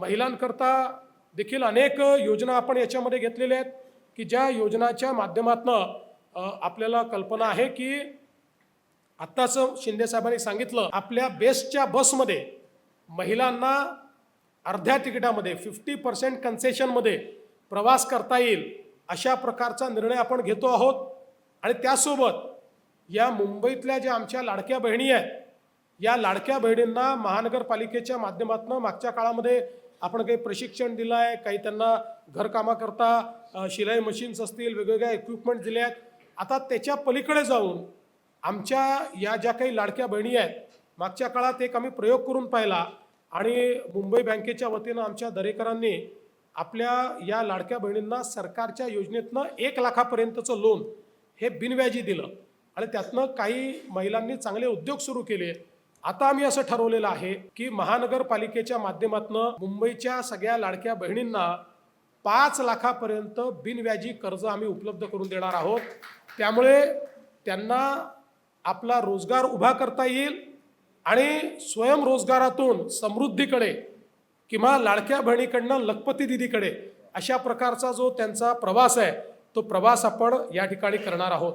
महिलांकरता देखील अनेक योजना आपण याच्यामध्ये घेतलेल्या आहेत की ज्या योजनाच्या माध्यमातनं आपल्याला कल्पना आहे की आत्ताच शिंदे साहेबांनी सांगितलं आपल्या बेस्टच्या बसमध्ये महिलांना अर्ध्या तिकिटामध्ये फिफ्टी पर्सेंट कन्सेशनमध्ये प्रवास करता येईल अशा प्रकारचा निर्णय आपण घेतो आहोत. आणि त्यासोबत या मुंबईतल्या ज्या आमच्या लाडक्या बहिणी आहेत या लाडक्या बहिणींना महानगरपालिकेच्या माध्यमातून मागच्या काळामध्ये आपण काही प्रशिक्षण दिलं आहे काही त्यांना घरकामाकरता शिलाई मशीन्स असतील वेगवेगळ्या इक्विपमेंट दिल्या आहेत आता त्याच्या पलीकडे जाऊन आमच्या या ज्या काही लाडक्या बहिणी आहेत मागच्या काळात एक आम्ही प्रयोग करून पाहिला आणि मुंबई बँकेच्या वतीनं आमच्या दरेकरांनी आपल्या या लाडक्या बहिणींना सरकारच्या योजनेतनं एक लाखापर्यंतचं लोन हे बिनव्याजी दिलं. आणि त्यातनं काही महिलांनी चांगले उद्योग सुरू केले. आता आम्ही असं ठरवलेलं आहे की महानगरपालिकेच्या माध्यमातून मुंबईच्या सगळ्या लाडक्या बहिणींना पाच लाखापर्यंत बिनव्याजी कर्ज आम्ही उपलब्ध करून देणार आहोत. त्यामुळे त्यांना आपला रोजगार उभा करता येईल आणि स्वयंरोजगारातून समृद्धीकडे किंवा लाडक्या बहिणीकडनं लखपती दिदीकडे अशा प्रकारचा जो त्यांचा प्रवास आहे तो प्रवास आपण या ठिकाणी करणार आहोत.